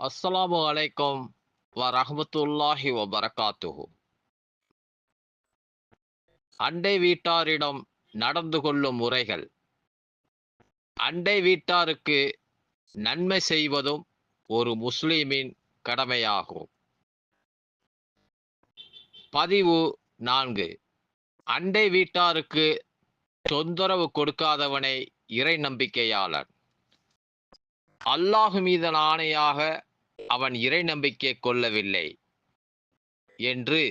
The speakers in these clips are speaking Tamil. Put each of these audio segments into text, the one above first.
அஸ்ஸலாமு அலைக்கும் வ ரஹமத்துல்லாஹி வ பரகாத்துஹு அண்டை வீட்டாரிடம் நடந்து கொள்ளும் முறைகள். அண்டை வீட்டாருக்கு நன்மை செய்வதும் ஒரு முஸ்லிமின் கடமையாகும். பதிவு நான்கு. அண்டை வீட்டாருக்கு தொந்தரவு கொடுக்காதவனை இறை நம்பிக்கையாளன். அல்லாஹு மீதன் ஆணையாக அவன் இறை நம்பிக்கை கொள்ளவில்லை என்று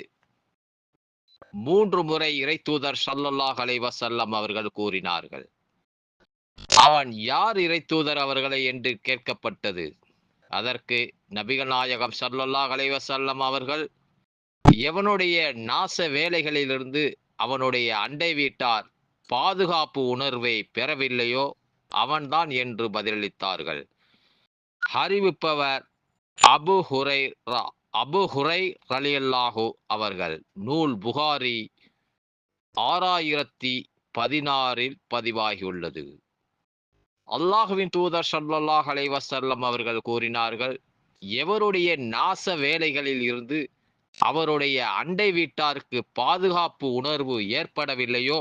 மூன்று முறை இறை தூதர் சல்லல்லாஹ் அலைவசல்லம் அவர்கள் கூறினார்கள். அவன் யார் இறை தூதர் அவர்களை என்று கேட்கப்பட்டது. அதற்கு நபிகள் நாயகம் சல்லல்லாஹ் அலைவசல்லம் அவர்கள் எவனுடைய நாச வேலைகளிலிருந்து அவனுடைய அண்டை வீட்டார் பாதுகாப்பு உணர்வை பெறவில்லையோ அவன்தான் என்று பதிலளித்தார்கள். அறிவிப்பவர் அபு ஹுரை அபு ஹுரை ரலியல்லாஹு அவர்கள். நூல் புகாரி ஆறாயிரத்தி பதினாறில் பதிவாகியுள்ளது. அல்லாஹுவின் தூதர் சல்லாஹ் அலைவசல்லம் அவர்கள் கூறினார்கள் எவருடைய நாச வேலைகளில் இருந்து அவருடைய அண்டை வீட்டாருக்கு பாதுகாப்பு உணர்வு ஏற்படவில்லையோ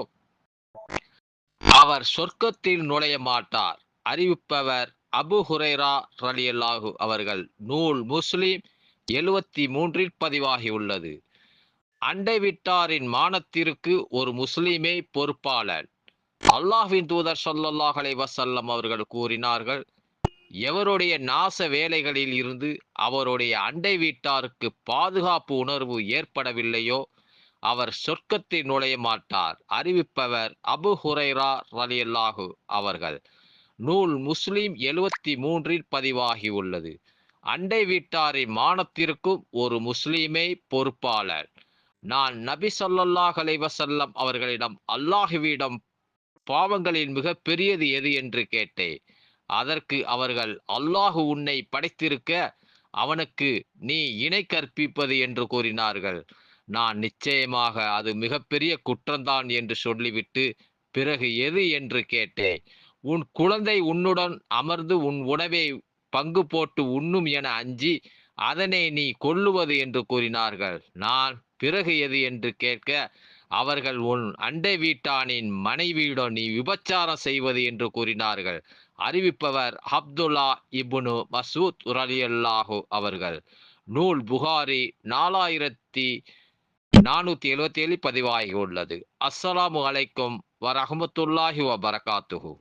அவர் சொர்க்கத்தில் நுழைய மாட்டார். அறிவிப்பவர் அபு ஹுரைரா ரலியல்லாஹு அவர்கள் நூல் முஸ்லிம் எழுவத்தி மூன்றில் பதிவாகியுள்ளது அண்டை விட்டாரின் மானத்திற்கு ஒரு முஸ்லிமே பொறுப்பாளர். அல்லாஹின் தூதர் சொல்லல்லாஹ் வசல்லம் அவர்கள் கூறினார்கள் எவருடைய நாச வேலைகளில் இருந்து அவருடைய அண்டை வீட்டாருக்கு பாதுகாப்பு உணர்வு ஏற்படவில்லையோ அவர் சொர்க்கத்தில் நுழைய மாட்டார் அறிவிப்பவர் அபு ஹுரைரா ரலியல்லாஹு அவர்கள். நூல் முஸ்லிம் எழுவத்தி மூன்றில் பதிவாகியுள்ளது. அண்டை வீட்டாரின் மானத்திற்கும் ஒரு முஸ்லீமே பொறுப்பாளர். நான் நபி சொல்லல்லாஹ் அலைவசல்லம் அவர்களிடம் அல்லாஹுவிடம் பாவங்களின் மிக பெரியது எது என்று கேட்டேன். அதற்கு அவர்கள் அல்லாஹு உன்னை படைத்திருக்க அவனுக்கு நீ இணை கற்பிப்பது என்று கூறினார்கள். நான் நிச்சயமாக அது மிகப்பெரிய குற்றம்தான் என்று சொல்லிவிட்டு பிறகு எது? என்று கேட்டேன். உன் குழந்தை உன்னுடன் அமர்ந்து உன் உணவை பங்கு போட்டு உண்ணும் என அஞ்சி அதனை நீ கொல்லுவது என்று கூறினார்கள். நான் பிறகு எது என்று கேட்க அவர்கள் உன் அண்டை வீட்டானின் மனைவியுடன் நீ விபச்சாரம் செய்வது என்று கூறினார்கள். அறிவிப்பவர் அப்துல்லா இபுனு மசூத் உரலியல்லாஹு அவர்கள். நூல் புகாரி நாலாயிரத்தி நானூத்தி எழுபத்தி ஏழு பதிவாகி உள்ளது. அஸ்ஸலாமு அலைக்கும் வரஹமத்துல்லாஹி வபரகாத்துஹு.